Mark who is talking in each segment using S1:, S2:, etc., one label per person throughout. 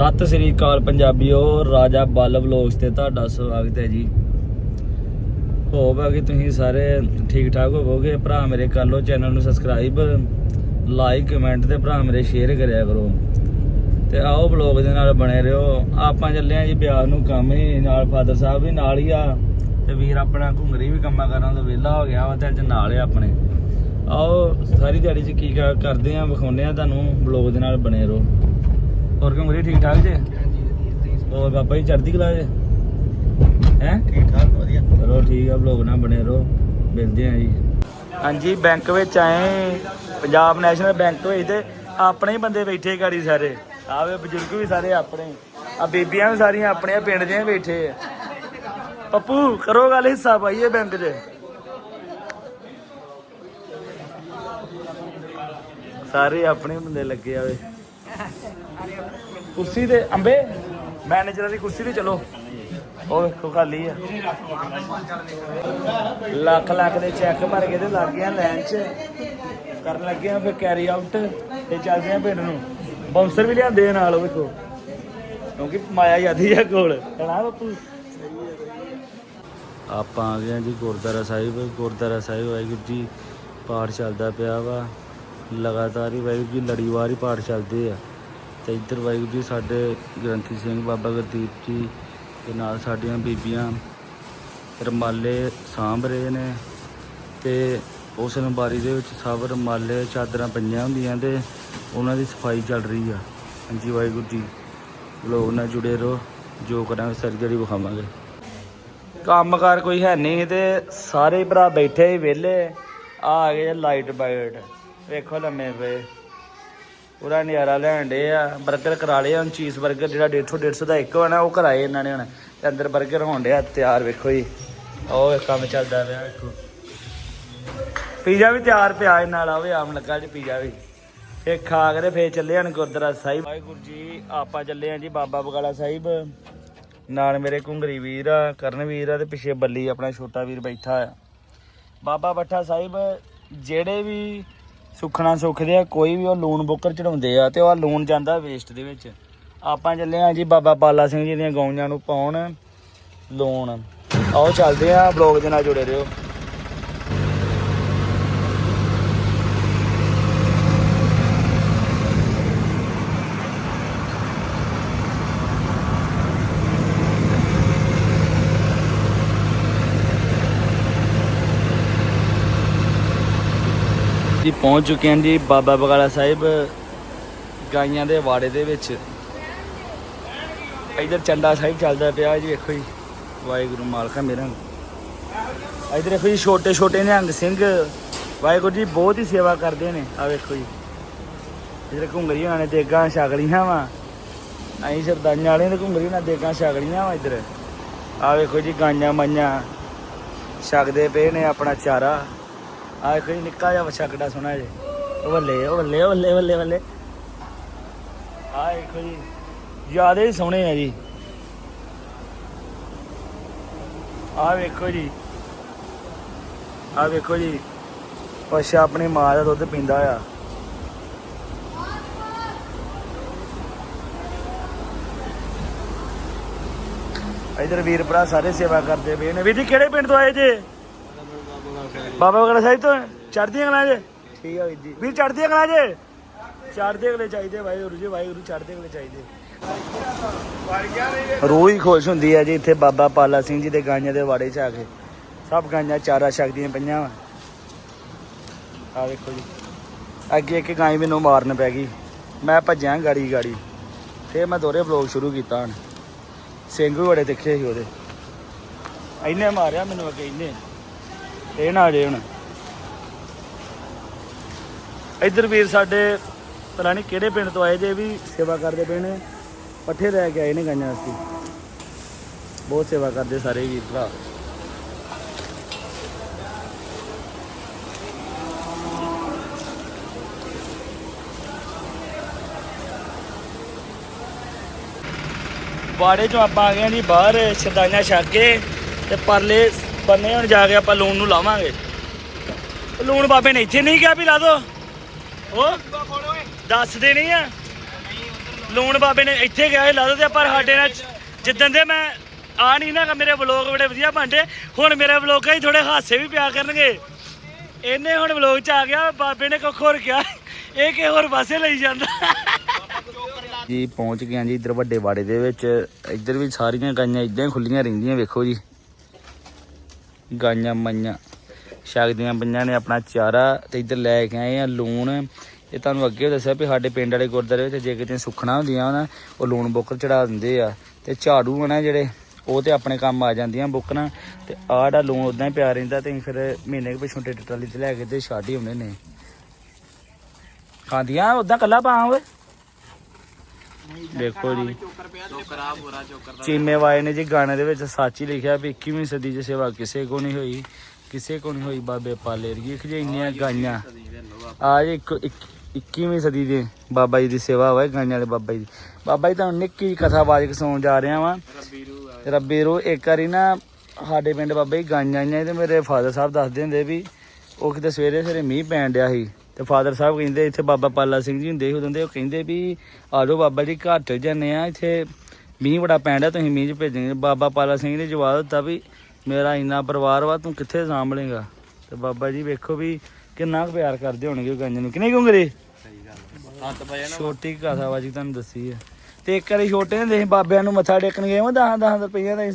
S1: ਸਤਿ ਸ੍ਰੀ ਅਕਾਲ ਪੰਜਾਬੀਓ, ਰਾਜਾ ਬੱਲ ਵਲੋਗਸ ਤੇ ਤੁਹਾਡਾ ਸਵਾਗਤ ਹੈ ਜੀ। ਹੋਪ ਹੈ ਕਿ ਤੁਸੀਂ ਸਾਰੇ ਠੀਕ ਠਾਕ ਹੋਵੋਗੇ? ਭਰਾ ਮੇਰੇ ਕਰ ਲਓ ਚੈਨਲ ਨੂੰ ਸਬਸਕ੍ਰਾਈਬ, ਲਾਈਕ, ਕਮੈਂਟ ਤੇ ਭਰਾ ਮੇਰੇ ਸ਼ੇਅਰ ਕਰਿਆ ਕਰੋ। ਤੇ ਆਓ ਵਲੋਗ ਦੇ ਨਾਲ ਬਣੇ ਰਹੋ। ਆਪਾਂ ਚੱਲੇ ਆ ਜੀ ਬਿਆਹ ਨੂੰ ਕੰਮ ਹੀ, ਨਾਲ ਫਾਦਰ ਸਾਹਿਬ ਵੀ ਨਾਲ ਹੀ ਆ। ਤੇ ਵੀਰ ਆਪਣਾ ਘੁੰਗਰੀ ਵੀ ਕੰਮਾਂ ਕਰਾਂ ਤੋਂ ਵਿਹਲਾ ਹੋ ਗਿਆ ਵਾ ਤੇ ਅੱਜ ਨਾਲ ਆ ਆਪਣੇ। ਆਓ ਸਾਰੀ ਦਿਹਾੜੀ 'ਚ ਕੀ ਕ- ਕਰਦੇ ਆ ਵਿਖਾਉਂਦੇ ਆ ਤੁਹਾਨੂੰ ਵਲੋਗ ਦੇ ਨਾਲ ਬਣੇ ਰਹੋ। ਹੋਰ ਘੁੰਗਰੀ ਠੀਕ ਠਾਕ ਜੇ? ਹੋਰ ਬਾਬਾ ਜੀ ਚੜ੍ਹਦੀ ਕਲਾ ਜੇ? ਹੈ?
S2: ਠੀਕ ਠਾਕ ਵਧੀਆ।
S1: ਚਲੋ ਠੀਕ ਆ ਵਲੋਗ ਨਾਲ ਬਣੇ ਰਹੋ। ਮਿਲਦੇ ਆ ਜੀ। ਹਾਂਜੀ ਬੈਂਕ ਵਿੱਚ ਆਏ ਪੰਜਾਬ ਨੈਸ਼ਨਲ ਬੈਂਕ ਤੇ ਆਪਣੇ ਹੀ ਬੰਦੇ ਬੈਠੇ ਗਾੜੀ ਸਾਰੇ। ਆਵੇ ਬਜ਼ੁਰਗ ਵੀ ਸਾਰੇ ਆਪਣੇ। ਆ ਬੀਬੀਆਂ ਵੀ ਸਾਰੀਆਂ ਆਪਣੇ ਪਿੰਡ ਦੀਆਂ ਹੀ ਬੈਠੇ ਆ। ਪੱਪੂ ਕਰੋ ਗੱਲ ਹਿੱਸਾ ਪਾਈਏ ਬੈਂਕ 'ਚ। ਸਾਰੇ ਆਪਣੇ ਬੰਦੇ ਲੱਗੇ ਆਵੇ ਕੁਰਸੀ ਤੇ, ਅੰਬੇ ਮੈਨੇਜਰਾਂ ਦੀ ਕੁਰਸੀ ਤੇ ਚਲੋ। ਉਹ ਵੇਖੋ, ਖਾਲੀ ਆ। ਲੱਖ ਲੱਖ ਦੇ ਚੈੱਕ ਭਰ ਕੇ ਤੇ ਲੱਗ ਗਿਆ ਲਾਈਨ 'ਚ। ਕਰਨ ਲੱਗੇ ਆ ਫਿਰ ਕੈਰੀ ਆਊਟ ਤੇ ਚੱਲਦੇ ਆ ਪਿੰਡ ਨੂੰ। ਬਾਉਂਸਰ ਵੀ ਲਿਆਂਦੇ ਆ ਨਾਲ ਵੇਖੋ। ਕਿਉਂਕਿ ਮਾਇਆ ਯਾਦੀ ਆ ਕੋਲ। ਹਣਾ ਬਾਪੂ? ਆਪਾਂ ਆ ਗਏ ਜੀ ਗੁਰਦੁਆਰਾ ਸਾਹਿਬ। ਗੁਰਦੁਆਰਾ ਸਾਹਿਬ ਵਾਹਿਗੁਰੂ ਜੀ, ਪਾਠ ਚੱਲਦਾ ਪਿਆ ਵਾ। ਲਗਾਤਾਰ ਹੀ ਵਾਹਿਗੁਰੂ ਜੀ, ਲੜੀਵਾਰ ਹੀ ਪਾਠ ਚੱਲਦੇ ਆ। ਤੇ ਇੱਧਰ ਵਾਹਿਗੁਰੂ ਜੀ, ਸਾਡੇ ਗ੍ਰੰਥੀ ਸਿੰਘ ਬਾਬਾ ਗੁਰਦੀਪ ਜੀ ਤੇ ਨਾਲ ਸਾਡੀਆਂ ਬੀਬੀਆਂ ਰਮਾਲੇ ਸਾਂਭ ਰਹੇ ਨੇ ਤੇ ਉਸ ਅਲਮਾਰੀ ਦੇ ਵਿੱਚ ਸਭ ਰਮਾਲੇ ਚਾਦਰਾਂ ਪਈਆਂ ਹੁੰਦੀਆਂ ਤੇ ਉਹਨਾਂ ਦੀ ਸਫ਼ਾਈ ਚੱਲ ਰਹੀ ਆ। ਹਾਂਜੀ ਵਾਹਿਗੁਰੂ ਜੀ, ਲੋਕ ਨਾਲ ਜੁੜੇ ਰਹੋ, ਜੋ ਕਰਾਂਗੇ ਸਰਜਰੀ ਜਿਹੜੀ ਵਿਖਾਵਾਂਗੇ। ਕੰਮਕਾਰ ਕੋਈ ਹੈ ਨਹੀਂ ਤੇ ਸਾਰੇ ਭਰਾ ਬੈਠੇ ਹੀ ਵਿਹਲੇ, ਆ ਆ ਗਏ ਲਾਈਟ ਬਾਈਟ ਵੇਖੋ ਲੰਮੇ ਪਏ। ਉਹਦਾ ਨਿਆਰਾ ਲੈਣ ਡੇ ਆ, ਬਰਗਰ ਕਰਾ ਲਏ ਹੁਣ ਚੀਜ਼ ਬਰਗਰ ਜਿਹੜਾ 150 150 ਦਾ ਇੱਕ ਹੋਣਾ, ਉਹ ਕਰਾਏ ਇਹਨਾਂ ਨੇ ਹੁਣ। ਤੇ ਅੰਦਰ ਬਰਗਰ ਹੋਣ ਡਿਆ, ਤਿਆਰ ਵੇਖੋ ਜੀ। ਉਹ ਕੰਮ ਚੱਲਦਾ ਪਿਆ ਵੇਖੋ। ਪੀਜ਼ਾ ਵੀ ਤਿਆਰ ਪਿਆ ਨਾਲ ਆਵੇ ਆਮ ਲੱਗਾ ਜੀ ਪੀਜ਼ਾ ਵੀ। ਇਹ ਖਾ ਕੇ ਫੇਰ ਚੱਲੇ ਹਨ ਗੁਰਦੁਆਰਾ ਸਾਹਿਬ। ਵਾਹਿਗੁਰੂ ਜੀ, ਆਪਾਂ ਚੱਲੇ ਹਾਂ ਜੀ ਬਾਬਾ ਬਗਾਲਾ ਸਾਹਿਬ। ਨਾਲ ਮੇਰੇ ਘੁੰਗਰੀ ਵੀਰ ਆ, ਕਰਨ ਵੀਰ ਆ, ਤੇ ਪਿੱਛੇ ਬੱਲੀ ਆਪਣਾ ਛੋਟਾ ਵੀਰ ਬੈਠਾ ਆ। ਬਾਬਾ ਬੱਠਾ ਸਾਹਿਬ, ਜਿਹੜੇ ਵੀ ਸੁੱਖਣਾ ਸੁੱਖਦੇ ਆ, ਕੋਈ ਵੀ ਉਹ ਲੂਣ ਬੁੱਕਰ ਚੜਾਉਂਦੇ ਆ ਤੇ ਉਹ ਲੂਣ ਜਾਂਦਾ ਵੇਸਟ ਦੇ ਵਿੱਚ। ਆਪਾਂ ਚੱਲੇ ਆ ਜੀ ਬਾਬਾ ਬਾਲਾ ਸਿੰਘ ਜੀ ਦੀਆਂ ਗਊਆਂ ਨੂੰ ਪਾਉਣ ਲੂਣ ਆਓ ਚੱਲਦੇ ਆ ਬਲੌਗ ਦੇ ਨਾਲ ਜੁੜੇ ਰਹੋ। ਪਹੁੰਚ ਚੁੱਕੇ ਹਾਂ ਜੀ ਬਾਬਾ ਬਗਾਲਾ ਸਾਹਿਬ ਗਾਈਆਂ ਦੇ ਵਾੜੇ ਦੇ ਵਿੱਚ। ਇਧਰ ਚੰਡਾ ਸਾਹਿਬ ਚੱਲਦਾ ਪਿਆ ਜੀ, ਵੇਖੋ ਜੀ। ਵਾਹਿਗੁਰੂ ਮਾਲਕਾ ਮੇਰਾ। ਇਧਰ ਵੇਖੋ ਜੀ ਛੋਟੇ ਛੋਟੇ ਨਿਹੰਗ ਸਿੰਘ। ਵਾਹਿਗੁਰੂ ਜੀ, ਬਹੁਤ ਹੀ ਸੇਵਾ ਕਰਦੇ ਨੇ। ਆ ਵੇਖੋ ਜੀ। ਇਧਰ ਘੁੰਗਰੀ ਹੋਣਾ ਨੇ ਦੇਗਾਂ ਛਕਲੀਆਂ ਵਾ। ਅਸੀਂ ਸਰਦਾਈਆਂ ਵਾਲੇ ਨੇ ਘੁੰਗਰੀ ਹੋਣਾ ਦੇਗਾਂ ਛਕਲੀਆਂ ਵਾ ਇਧਰ। ਆ ਵੇਖੋ ਜੀ ਗਾਈਆਂ ਮਾਈਆਂ ਛਕਦੇ ਪਏ ਨੇ ਆਪਣਾ ਚਾਰਾ। ਆ ਕੋਈ ਨਿੱਕਾ ਜਿਹਾ ਬੱਚਾ ਕਿੱਡਾ ਸੋਹਣਾ ਜੇ। ਉਹ ਬੱਲੇ ਬੱਲੇ ਬੱਲੇ ਬੱਲੇ ਬੱਲੇ ਆ ਦੇਖੋ ਜੀ, ਜਿਆਦੇ ਹੀ ਸੋਹਣੇ ਆ ਜੀ। ਆ ਵੇਖੋ ਜੀ। ਆ ਵੇਖੋ ਜੀ ਪਛਾ ਆਪਣੀ ਮਾਂ ਦਾ ਦੁੱਧ ਪੀਂਦਾ ਆ। ਇਧਰ ਵੀਰ ਭਰਾ ਸਾਰੇ ਸੇਵਾ ਕਰਦੇ ਪਏ ਨੇ। ਵੀਰ ਜੀ, ਕਿਹੜੇ ਪਿੰਡ ਤੋਂ ਆਏ ਜੇ? ਬਾਬਾ ਬਗੜਾ ਸਾਹਿਬ ਤੋਂ ਚੜ੍ਹਦੀਆਂ ਕਲਾਂ ਜੇ? ਠੀਕ ਆ ਵੀਰ ਜੀ। ਵੀਰ ਚੜ੍ਹਦੀਆਂ ਕਲਾਂ ਜੇ? ਚੜ੍ਹਦੇ ਅਗਲੇ ਚਾਹੀਦੇ ਵਾਹਿਗੁਰੂ ਜੀ ਵਾਹਿਗੁਰੂ ਚੜ੍ਹਦੇ ਅਗਲੇ ਚਾਹੀਦੇ। ਰੂਹ ਹੀ ਖੁਸ਼ ਹੁੰਦੀ ਹੈ ਜੀ ਇੱਥੇ ਬਾਬਾ ਪਾਲਾ ਸਿੰਘ ਜੀ ਦੇ ਗਾਈਆਂ ਦੇ ਵਾੜੇ 'ਚ ਆ ਕੇ। ਸਭ ਗਾਈਆਂ ਚਾਰਾ ਛਕਦੀਆਂ ਪਈਆਂ ਆ ਵੇਖੋ ਜੀ। ਅੱਗੇ ਇੱਕ ਗਾਈ ਮੈਨੂੰ ਮਾਰਨ ਪੈ ਗਈ। ਮੈਂ ਭੱਜਿਆ ਗਾੜੀ ਗਾੜੀ। ਫੇਰ ਮੈਂ ਦੋਰੇ ਵਲੌਗ ਸ਼ੁਰੂ ਕੀਤਾ ਹੁਣ। ਸਿੰਘ ਵੀ ਬੜੇ ਤਿੱਖੇ ਸੀ ਉਹਦੇ। ਇਹਨੇ ਮਾਰਿਆ ਮੈਨੂੰ ਅੱਗੇ ਇਹਨੇ ਇਹ ਨਾ ਜੇ ਹੁਣ। ਇੱਧਰ ਵੀਰ ਸਾਡੇ ਪਤਾ ਨਹੀਂ ਕਿਹੜੇ ਪਿੰਡ ਤੋਂ ਆਏ ਜੇ ਵੀ ਸੇਵਾ ਕਰਦੇ ਪਏ ਨੇ। ਪੱਠੇ ਲੈ ਕੇ ਆਏ ਨੇ ਗਾਈਆਂ ਅਸੀਂ ਬਹੁਤ ਸੇਵਾ ਕਰਦੇ ਸਾਰੇ ਵੀਰ ਭਰਾ। ਬਾੜੇ ਚੋਂ ਆਪਾਂ ਆ ਗਏ ਜੀ ਬਾਹਰ ਛਦਾਈਆਂ ਛੱਕ ਕੇ ਤੇ ਪਰਲੇ ਬੰਨੇ, ਹੁਣ ਜਾ ਕੇ ਆਪਾਂ ਲੂਣ ਨੂੰ ਲਾਵਾਂਗੇ। ਲੂਣ ਬਾਬੇ ਨੇ ਇੱਥੇ ਨਹੀਂ ਕਿਹਾ ਵੀ ਲਾ ਦੋ। ਉਹ ਦੱਸ ਦੇਣੀ ਆ। ਲੂਣ ਬਾਬੇ ਨੇ ਇੱਥੇ ਗਿਆ ਸੀ, ਲਾ ਤੇ ਪਰ ਸਾਡੇ ਨਾਲ ਜਿੱਦਣ ਦੇ ਮੈਂ ਆ ਨਹੀਂ ਨਾ ਮੇਰੇ ਵਲੋਗ ਬੜੇ ਵਧੀਆ ਬਣਦੇ। ਹੁਣ ਮੇਰੇ ਵਲੋਗਾਂ ਹੀ ਥੋੜੇ ਹਾਸੇ ਵੀ ਪਿਆ ਕਰਨਗੇ। ਇਹਨੇ ਹੁਣ ਵਲੋਗ ਚ ਆ ਗਿਆ, ਬਾਬੇ ਨੇ ਕੁੱਖ ਹੋਰ ਕਿਹਾ। ਇਹ ਕਿ ਹੋਰ ਪਾਸੇ ਲਈ ਜਾਂਦਾ। ਜੀ, ਪਹੁੰਚ ਗਿਆ ਜੀ ਇੱਧਰ ਵੱਡੇ ਬਾੜੇ ਦੇ ਵਿੱਚ। ਇੱਧਰ ਵੀ ਸਾਰੀਆਂ ਗਾਈਆਂ ਇਦਾਂ ਹੀ ਖੁੱਲੀਆਂ ਰਹਿੰਦੀਆਂ, ਵੇਖੋ ਜੀ। ਗਾਈਆਂ ਮਾਈਆਂ। ਛਕਦੀਆਂ ਪਈਆਂ ਨੇ ਆਪਣਾ ਚਾਰਾ ਤੇ ਇੱਧਰ ਲੈ ਕੇ ਆਏ ਆ ਲੂਣ। ਇਹ ਤੁਹਾਨੂੰ ਅੱਗੇ ਦੱਸਿਆ ਵੀ ਸਾਡੇ ਪਿੰਡ ਵਾਲੇ ਗੁਰਦਾਰੇ ਵਿੱਚ ਜੇ ਕਿਤੇ ਸੁੱਖਣਾ ਹੁੰਦੀਆਂ ਨਾ, ਉਹ ਲੂਣ ਬੁੱਕਰ ਚੜਾ ਦਿੰਦੇ ਆ। ਤੇ ਝਾੜੂ ਆ ਨਾ ਜਿਹੜੇ, ਉਹ ਤੇ ਆਪਣੇ ਕੰਮ ਆ ਜਾਂਦੀਆਂ ਬੁੱਕਰਾਂ। ਤੇ ਆਹ ਲੂਣ ਉਦਾਂ ਹੀ ਪਿਆ ਰਹਿੰਦਾ ਤੇ ਫਿਰ ਮਹੀਨੇ ਕੁ ਪਿਛੋਂ ਟੇਟਰ ਟਰਾਲੀ ਤੇ ਲੈ ਕੇ ਤੇ ਛੱਡ ਹੀ ਆਉਂਦੇ ਨੇ। ਖਾਂਦੀਆਂ? ਉਦਾਂ ਕੱਲਾ ਪਾਂ ਓਏ? ਦੇਖੋ ਜੀ। ਚੀਮੇ ਵਾਏ ਨੇ ਜੀ ਗਾਣੇ ਦੇ ਵਿੱਚ ਸੱਚ ਹੀ ਲਿਖਿਆ ਵੀ 21ਵੀਂ ਸਦੀ 'ਚ ਸੇਵਾ ਕਿਸੇ ਕੋ ਨਹੀਂ ਹੋਈ ਕਿਸੇ ਕੋ ਨਹੀਂ ਹੋਈ ਬਾਬੇ ਪਾਲੇ ਰਗੀ ਕਿ ਇੰਨੀਆਂ ਗਾਈਆਂ। ਆ। ਜੀ ਇੱਕ 21ਵੀਂ ਸਦੀ ਦੇ ਬਾਬਾ ਜੀ ਦੀ ਸੇਵਾ ਹੋਏ ਗਾਈਆਂ ਵਾਲੇ ਬਾਬਾ ਜੀ ਦੀ। ਬਾਬਾ ਜੀ ਤੁਹਾਨੂੰ ਨਿੱਕੀ ਜਿਹੀ ਕਥਾ ਬਾਜ ਸੁਣਾਉਣ ਜਾ ਰਿਹਾ ਵਾਂ। ਰੱਬੀ ਰੂ ਇੱਕ ਵਾਰੀ ਨਾ ਸਾਡੇ ਪਿੰਡ ਬਾਬਾ ਜੀ ਗਾਈਆਂ ਆਈਆਂ ਤੇ ਮੇਰੇ ਫਾਦਰ ਸਾਹਿਬ ਦੱਸਦੇ ਹੁੰਦੇ ਵੀ ਉਹ ਕਿਤੇ ਸਵੇਰੇ ਸਵੇਰੇ ਮੀਂਹ ਪੈਣ ਡਿਆ ਸੀ। ਤੇ ਫਾਦਰ ਸਾਹਿਬ ਕਹਿੰਦੇ ਇੱਥੇ ਬਾਬਾ ਪਾਲਾ ਸਿੰਘ ਜੀ ਹੁੰਦੇ ਸੀ ਉਦੋਂ ਦੇ ਉਹ ਕਹਿੰਦੇ ਵੀ ਆ ਜਾਓ ਬਾਬਾ ਜੀ ਘਰ ਚਲ ਜਾਂਦੇ ਆ ਇੱਥੇ ਮੀਂਹ ਬੜਾ ਡਿਆ ਤੁਸੀਂ ਮੀਂਹ 'ਚ ਭੇਜਣਗੇ ਬਾਬਾ ਪਾਲਾ ਸਿੰਘ ਨੇ ਜਵਾਬ ਦਿੱਤਾ ਵੀ ਮੇਰਾ ਇੰਨਾ ਪਰਿਵਾਰ ਵਾ ਤੂੰ ਕਿੱਥੇ ਸਾਂਭ ਲੇਗਾ ਤੇ ਬਾਬਾ ਜੀ ਵੇਖੋ ਵੀ ਕਿੰਨਾ ਕੁ ਪਿਆਰ ਕਰਦੇ ਹੋਣਗੇ ਗਾਈਆਂ ਨੂੰ। ਕਿਨੇ ਕਿਉਂ ਕਰੇ ਛੋਟੀ ਕਥਾ ਵਾ ਜੀ ਤੁਹਾਨੂੰ ਦੱਸੀ ਹੈ ਤੇ ਇੱਕ ਵਾਰੀ ਛੋਟੇ ਹੁੰਦੇ ਸੀ ਬਾਬਿਆਂ ਨੂੰ ਮੱਥਾ ਟੇਕਣ ਗਏ ਮੈਂ 10 10 ਰੁਪਈਆ ਦਾ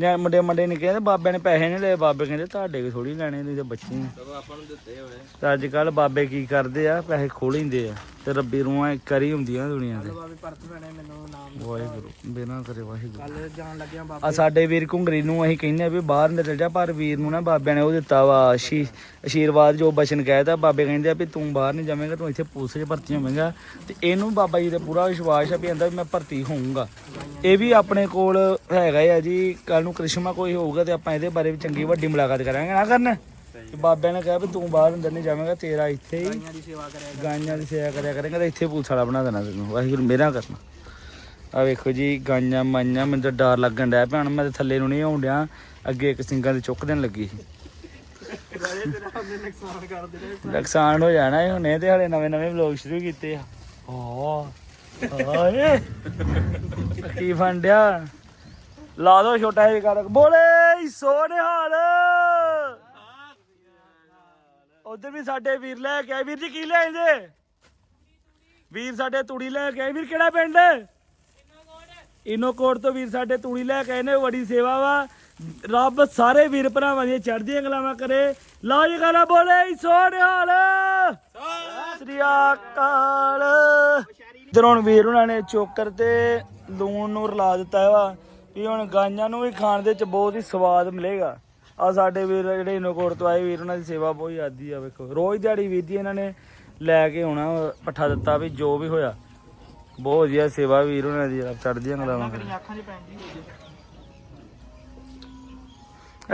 S1: ਨਿਆ ਮੁੰਡੇ ਮੁੰਡੇ ਨੇ ਕਹਿੰਦੇ ਬਾਬਿਆਂ ਨੇ ਪੈਸੇ ਨਹੀਂ ਲਏ ਬਾਬੇ ਕਹਿੰਦੇ ਤੁਹਾਡੇ ਕੋ ਥੋੜੀ ਲੈਣੇ ਤੁਸੀਂ ਤਾਂ ਬੱਚੇ ਆ
S2: ਆਪਾਂ ਨੂੰ ਦਿੱਤੇ ਹੋਏ
S1: ਤੇ ਅੱਜ ਕੱਲ ਬਾਬੇ ਕੀ ਕਰਦੇ ਆ ਪੈਸੇ ਖੋਹ ਲੈਂਦੇ ਆ ਤੇ ਰੱਬੀ ਰੂਹਾਂ ਇੱਕ ਵਾਰੀ ਹੁੰਦੀਆਂ ਦੁਨੀਆ ਤੇ।
S2: ਬਾਬੇ ਪਰਤ ਭੈਣੇ ਮੈਨੂੰ ਨਾਮ
S1: ਵਾਹਿਗੁਰੂ ਬਿਨਾ ਕਰੇ ਵਾਹਿਗੁਰੂ।
S2: ਕੱਲ ਜਾਣ ਲੱਗਿਆ ਬਾਬਾ।
S1: ਆ ਸਾਡੇ ਵੀਰ ਘੁੰਗਰੀ ਨੂੰ ਅਸੀਂ ਕਹਿੰਦੇ ਆ ਵੀ ਬਾਹਰ ਨਿਕਲ ਜਾ ਪਰ ਵੀਰ ਨੂੰ ਨਾ ਬਾਬਿਆਂ ਨੇ ਉਹ ਦਿੱਤਾ ਵਾ ਆਸ਼ੀ ਆਸ਼ੀਰਵਾਦ ਜੋ ਬਚਨ ਕਹਿਤਾ। ਬਾਬੇ ਕਹਿੰਦੇ ਆ ਵੀ ਤੂੰ ਬਾਹਰ ਨਹੀਂ ਜਾਵੇਂਗਾ ਤੂੰ ਇੱਥੇ ਪੁਲਿਸ 'ਚ ਭਰਤੀ ਹੋਵੇਂਗਾ। ਤੇ ਇਹਨੂੰ ਬਾਬਾ ਜੀ ਤੇ ਪੂਰਾ ਵਿਸ਼ਵਾਸ ਆ ਵੀ ਕਹਿੰਦਾ ਵੀ ਮੈਂ ਭਰਤੀ ਹੋਊਂਗਾ। ਇਹ ਵੀ ਆਪਣੇ ਕੋਲ ਹੈਗਾ ਆ ਜੀ ਕੱਲ ਨੂੰ ਕ੍ਰਿਸ਼ਮਾ ਕੋਈ ਹੋਊਗਾ ਤੇ ਆਪਾਂ ਇਹਦੇ ਬਾਰੇ ਵੀ ਚੰਗੀ ਵੱਡੀ ਮੁਲਾਕਾਤ ਕਰਾਂਗੇ ਨਾ ਕਰਨ? ਤੇ ਬਾਬਿਆਂ ਨੇ ਕਿਹਾ ਵੀ ਤੂੰ ਬਾਹਰ ਅੰਦਰ ਨਹੀਂ ਜਾਵੇਂਗਾ ਤੇਰਾ ਇੱਥੇ ਹੀ
S2: ਗਾਈਆਂ ਦੀ ਸੇਵਾ ਕਰਿਆ
S1: ਗਾਈਆਂ ਦੀ ਸੇਵਾ ਕਰਿਆ ਕਰੇਗਾ ਤੇ ਇੱਥੇ ਪੁਲਿਸ ਵਾਲਾ ਬਣਾ ਦੇਣਾ ਤੈਨੂੰ। ਵਾਹਿਗੁਰੂ ਮੇਰਾ ਕਰਨਾ ਆ ਵੇਖੋ ਜੀ ਗਾਈਆਂ ਮਾਈਆਂ ਮੈਨੂੰ ਤਾਂ ਡਰ ਲੱਗਣ ਡਿਆ ਭੈਣ ਮੈਂ ਤਾਂ ਥੱਲੇ ਨੂੰ ਨਹੀਂ ਆਉਣ ਡਿਆ। ਅੱਗੇ ਇੱਕ ਸਿੰਗਾਂ ਦੀ ਚੁੱਕ ਦੇਣ ਲੱਗੀ ਸੀ।
S2: ਨੁਕਸਾਨ
S1: ਹੋ ਜਾਣਾ ਇਹ ਹੁਣੇ ਤੇ ਹਲੇ ਨਵੇਂ ਨਵੇਂ ਵਲੌਗ ਸ਼ੁਰੂ ਕੀਤੇ ਆ। ਓ ਆਏ ਕੀ ਫੰਡਿਆ ਲਾ ਦੋ ਛੋਟਾ ਜਿਹਾ ਕਰ ਬੋਲੇ ਸੋਨੇ ਉਧਰ ਵੀ ਸਾਡੇ ਵੀਰ ਲੈ ਕੇ ਆਏ। ਵੀਰ ਜੀ, ਕੀ ਲੈ ਆਂਦੇ ਵੀਰ ਸਾਡੇ ਤੂੜੀ ਲੈ ਕੇ ਆਏ। ਵੀਰ, ਕਿਹੜਾ ਪਿੰਡ? ਇਨੋ ਤੋਂ ਵੀਰ ਸਾਡੇ ਤੂੜੀ ਲੈ ਕੇ ਆਏ ਨੇ। ਬੜੀ ਸੇਵਾ ਵਾ। ਰੱਬ ਸਾਰੇ ਵੀਰ ਭਰਾਵਾਂ ਦੀਆਂ ਚੜ੍ਹਦੀਆਂ ਕਲਾਵਾਂ ਕਰੇ। ਲਾ ਜੀ ਗਾਣਾ, ਬੋਲੇ ਸੋਨਿਹਾਲ ਹਾਲ। ਸ੍ਰੀ ਅਕਾਲ। ਇਧਰੋਂ ਵੀਰ ਉਹਨਾਂ ਨੇ ਚੋਕਰ ਤੇ ਲੂਣ ਨੂੰ ਰਲਾ ਦਿੱਤਾ ਵਾ ਵੀ ਹੁਣ ਗਾਈਆਂ ਨੂੰ ਵੀ ਖਾਣ ਦੇ ਚ ਬਹੁਤ ਹੀ ਸਵਾਦ ਮਿਲੇਗਾ। ਆ ਸਾਡੇ ਵੀਰ ਜਿਹੜੇ ਇਨੋਕੋਟ ਤੋਂ ਆਏ ਵੀਰ ਉਹਨਾਂ ਦੀ ਸੇਵਾ ਬਹੁਤ ਜ਼ਿਆਦੀ ਆ ਵੇਖੋ। ਰੋਜ਼ ਦਿਹਾੜੀ ਵੀਰ ਜੀ ਇਹਨਾਂ ਨੇ ਲੈ ਕੇ ਆਉਣਾ ਪੱਠਾ ਦਿੱਤਾ ਵੀ ਜੋ ਵੀ ਹੋਇਆ। ਬਹੁਤ ਵਧੀਆ ਸੇਵਾ ਵੀਰ ਉਹਨਾਂ ਦੀ ਚੜ੍ਹਦੀਆਂ ਕਲਾਵਾਂ ਕਰੇ।
S2: ਅੱਖਾਂ 'ਚ ਪੈਂਦੀ ਹੋਈ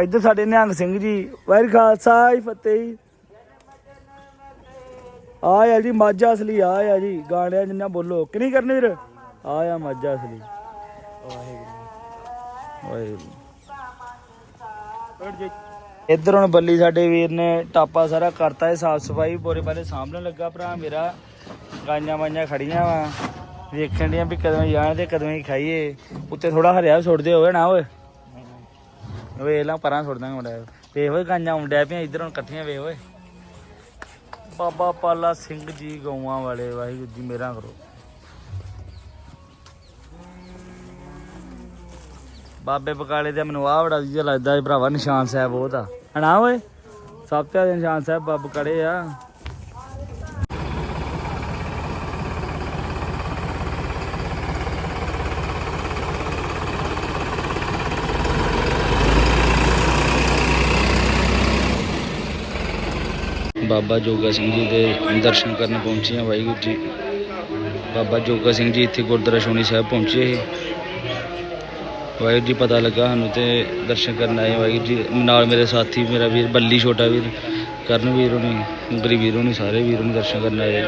S1: ਇੱਧਰ ਸਾਡੇ ਨਿਹੰਗ ਸਿੰਘ ਜੀ ਵਾਹਿਗੁਰੂ ਖਾਲਸਾ ਜੀ ਫਤਿਹ ਜੀ। ਆ ਜੀ ਮਾਝਾ ਅਸਲੀ ਆ ਜੀ। ਗਾਣਿਆਂ ਜਿੰਨਾ ਬੋਲੋ ਕਿ ਨਹੀਂ ਕਰਨੀ ਵੀਰ? ਆ ਆ ਮਾਝਾ ਅਸਲੀ। ਵਾਹਿਗੁਰੂ। ਇੱਧਰ ਹੁਣ ਬੱਲੀ ਸਾਡੇ ਵੀਰ ਨੇ ਟਾਪਾ ਸਾਰਾ ਕਰਤਾ ਹੈ ਸਾਫ਼ ਸਫ਼ਾਈ, ਬੋਰੇ ਬਾਰੇ ਸਾਹਮਣੇ ਲੱਗਾ ਭਰਾ ਮੇਰਾ। ਗਾਈਆਂ ਵਾਈਆਂ ਖੜੀਆਂ ਵਾ। ਵੇਖਣ ਦੀਆਂ ਵੀ ਕਦੋਂ ਜਾਣ ਤੇ ਕਦੋਂ ਹੀ ਖਾਈਏ। ਉੱਤੇ ਥੋੜਾ ਹਰਿਆ ਸੁੱਟਦੇ ਹੋਵੇ ਨਾ ਓਏ। ਵੇਖ ਲਾ, ਪਰਾਂ ਸੁੱਟ ਦਾਂਗੇ ਮੁੰਡਾ ਵੇਖ ਓਏ ਗਾਂਜਾਂ ਮੁੰਡਿਆ ਪਿਆ ਇੱਧਰ ਹੁਣ ਇਕੱਠੀਆਂ ਵੇ ਓਏ। ਬਾਬਾ ਪਾਲਾ ਸਿੰਘ ਜੀ ਗਊਆਂ ਵਾਲੇ, ਵਾਹਿਗੁਰੂ ਜੀ ਮੇਰਾ ਕਰੋ। ਬਾਬੇ ਬਕਾਲੇ ਦੇ ਮੈਨੂੰ ਆਹ ਬੜਾ ਵਧੀਆ ਲੱਗਦਾ ਭਰਾਵਾ, ਨਿਸ਼ਾਨ ਸਾਹਿਬ ਬਹੁਤ ਆ। ਹਨਾ ਓਏ? ਸਭ ਤੋਂ ਜ਼ਿਆਦਾ ਨਿਸ਼ਾਨ ਸਾਹਿਬ ਬਾਬਾ ਕੜੇ ਆ। ਬਾਬਾ ਜੋਗਾ ਸਿੰਘ ਜੀ ਦੇ ਦਰਸ਼ਨ ਕਰਨ ਪਹੁੰਚੇ ਹਾਂ ਵਾਹਿਗੁਰੂ ਜੀ। ਬਾਬਾ ਜੋਗਾ ਸਿੰਘ ਜੀ ਇੱਥੇ ਗੁਰਦੁਆਰਾ ਸੋਨੀ ਸਾਹਿਬ ਪਹੁੰਚੇ ਸੀ। ਵਾਹਿਗੁਰੂ ਜੀ ਪਤਾ ਲੱਗਾ ਸਾਨੂੰ ਤੇ ਦਰਸ਼ਨ ਕਰਨ ਆਏ ਵਾਹਿਗੁਰੂ ਜੀ। ਨਾਲ ਮੇਰੇ ਸਾਥੀ, ਮੇਰਾ ਵੀਰ ਬੱਲੀ, ਛੋਟਾ ਵੀਰ, ਕਰਨ ਵੀਰ ਹੋਣੀ ਗਰੀ ਵੀਰ ਹੋਣੀ, ਸਾਰੇ ਵੀਰ ਹੋਣੀ ਦਰਸ਼ਨ ਕਰਨ ਆਏ।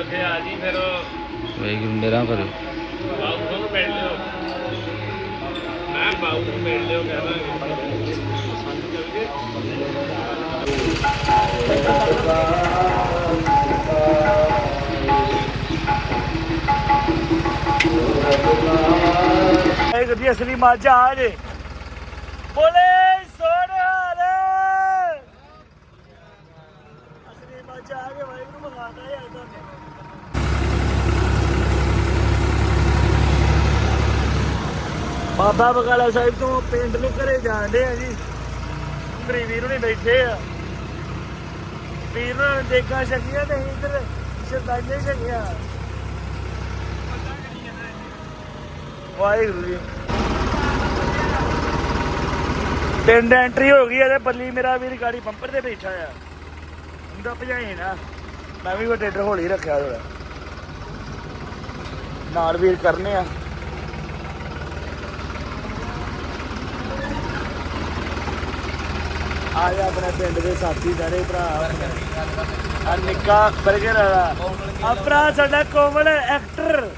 S1: ਵਾਹਿਗੁਰੂ ਮੇਰਾ ਕਰੇ। ਜੀ ਅਸਲੀ ਮਾਝਾ ਆ ਜੇ। ਬੋਲੇ ਸੋਨਹਾਲ ਅਸਲੀ ਮਾਝਾ ਆ ਕੇ ਵਾਹਿਗੁਰੂ ਮਗਾਦਾ ਯਾਰ ਤੁਹਾਨੂੰ ਬਾਬਾ ਬਗਾਲਾ ਸਾਹਿਬ ਤੋਂ ਪਿੰਡ ਨੂੰ ਘਰੇ ਜਾਣਦੇ ਆ ਜੀ। ਮੇਰੀ ਵੀਰ ਨੇ ਬੈਠੇ ਆ। ਵੀਰ ਨੂੰ ਦੇਖਾਂ ਛਕੀਆਂ ਤੇ ਅਸੀਂ ਇੱਧਰ ਸ਼ਰਦਾਈਆਂ ਛਕੀਆਂ ਵਾਹਿਗੁਰੂ ਜੀ। ਪਿੰਡ ਐਂਟਰੀ ਹੋ ਗਈ ਇਹਦੇ ਬੱਲੀ ਮੇਰਾ ਵੀਰ ਗਾੜੀ ਬੰਪਰ ਤੇ ਬੈਠਾ ਆ। ਹੁੰਦਾ ਭਜਾਏ ਨਾ, ਮੈਂ ਵੀ ਉਹ ਹੌਲੀ ਰੱਖਿਆ ਥੋੜਾ ਨਾਲ ਵੀਰ ਕਰਨੇ ਆ। ਆ ਆਪਣੇ ਪਿੰਡ ਦੇ ਸਾਥੀ ਸਾਰੇ ਭਰਾ। ਆ ਨਿੱਕਾ ਬਰਗਰ ਵਾਲਾ। ਆ ਭਰਾ ਸਾਡਾ ਕੋਮਲ ਐਕਟਰ,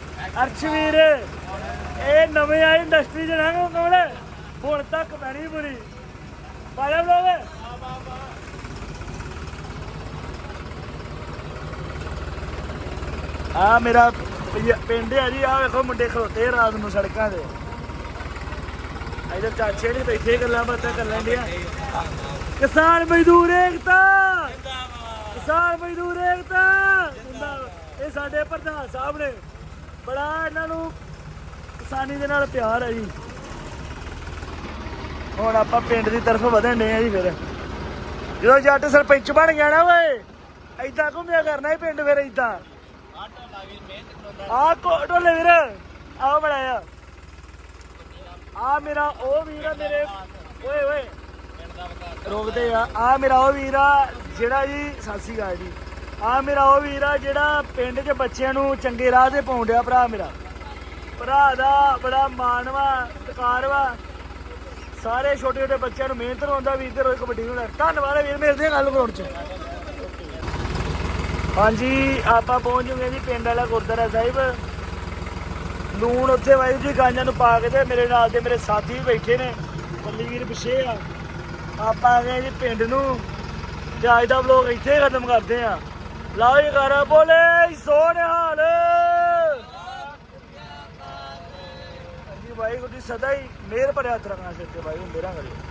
S1: ਅਰਸ਼ਵੀਰ। ਇਹ ਨਵੇਂ ਆਏ ਇੰਡਸਟਰੀ ਚ ਕੋਮਲ। ਹੁਣ ਤੱਕ ਬਣੀ ਬੁਰੀ ਪਾਇਆ ਬਲੋਗ। ਆ ਮੇਰਾ ਪਿੰਡ ਆ ਜੀ ਆ ਵੇਖੋ ਮੁੰਡੇ ਖਲੋਤੇ ਰਾਤ ਨੂੰ ਸੜਕਾਂ ਤੇ। ਇਧਰ ਚਾਚੇ ਨੇ ਬੈਠੇ ਗੱਲਾਂ ਬਾਤਾਂ ਕਰ ਲੈਂਦੇ ਆ। ਕਿਸਾਨ ਮਜ਼ਦੂਰ ਏਕਤਾ! ਕਿਸਾਨ ਮਜ਼ਦੂਰ ਏਕਤਾ! ਇਹ ਸਾਡੇ ਪ੍ਰਧਾਨ ਸਾਹਿਬ ਨੇ। ਬੜਾ ਇਹਨਾਂ ਨੂੰ ਕਿਸਾਨੀ ਦੇ ਨਾਲ ਪਿਆਰ ਹੈ ਜੀ। ਹੁਣ ਆਪਾਂ ਪਿੰਡ ਦੀ ਤਰਫ ਵਧਣ ਡੇ ਆ ਜੀ ਫਿਰ। ਜਦੋਂ ਜੱਟ ਸਰਪੰਚ ਬਣ ਗਿਆ ਨਾ ਓਏ ਐਦਾਂ ਘੁੰਮਿਆ ਕਰਨਾ ਹੀ ਪਿੰਡ ਫਿਰ ਐਦਾਂ ਆ ਢੋਲੇ ਵੀਰ ਆਓ ਬਣਾਇਆ। ਆ ਮੇਰਾ ਉਹ ਵੀਰ ਆ ਮੇਰੇ, ਓਏ ਓਏ। ਰੋਕਦੇ ਆ। ਆ ਮੇਰਾ ਉਹ ਵੀਰ ਆ, ਜਿਹੜਾ ਜੀ, ਸਤਿ ਸ਼੍ਰੀ ਅਕਾਲ ਜੀ। ਆ ਮੇਰਾ ਉਹ ਵੀਰ ਆ ਜਿਹੜਾ ਪਿੰਡ 'ਚ ਬੱਚਿਆਂ ਨੂੰ ਚੰਗੇ ਰਾਹ ਤੇ ਪਾਉਂਦਿਆ ਭਰਾ ਮੇਰਾ। ਭਰਾ ਦਾ ਬੜਾ ਮਾਣ ਵਾ, ਸਤਿਕਾਰ ਵਾ। ਸਾਰੇ ਛੋਟੇ ਛੋਟੇ ਬੱਚਿਆਂ ਨੂੰ ਮਿਹਨਤ ਲਾਉਂਦਾ ਵੀਰ ਤੇ ਰੋਜ਼ ਕਬੱਡੀ ਨੂੰ ਧੰਨਵਾਦ ਹੈ ਵੀਰ, ਮਿਲਦੇ ਆ ਗੱਲ ਕਰਾਉਣ ਚ। ਹਾਂਜੀ, ਆਪਾਂ ਪਹੁੰਚ ਜੂਗੇ ਜੀ ਪਿੰਡ ਵਾਲਾ ਗੁਰਦੁਆਰਾ ਸਾਹਿਬ। ਲੂਣ ਉੱਥੇ ਵਾਹਿਗੁਰੂ ਜੀ ਗਾਂਜਾਂ ਨੂੰ ਪਾ ਕੇ ਤੇ ਮੇਰੇ ਨਾਲ ਦੇ ਮੇਰੇ ਸਾਥੀ ਵੀ ਬੈਠੇ ਨੇ ਪੱਲੀ ਵੀਰ ਪਿੱਛੇ ਆ। ਆਪਾਂ ਆ ਗਏ ਜੀ ਪਿੰਡ ਨੂੰ। ਤੇ ਅੱਜ ਦਾ ਵਲੋਗ ਇੱਥੇ ਖਤਮ ਕਰਦੇ ਆ ਲਾਓ ਜੀ ਬੋਲੇ, ਸੋਹਣੇ ਹਾਲ। ਜੀ ਵਾਹਿਗੁਰੂ ਜੀ ਸਦਾ ਹੀ ਮਿਹਰ ਭਰਿਆ ਹੱਥ ਰੱਖਣਾ ਸਿਰ ਤੇ ਵਾਹਿਗੁਰੂ ਮੇਰਾ ਕਰੇ।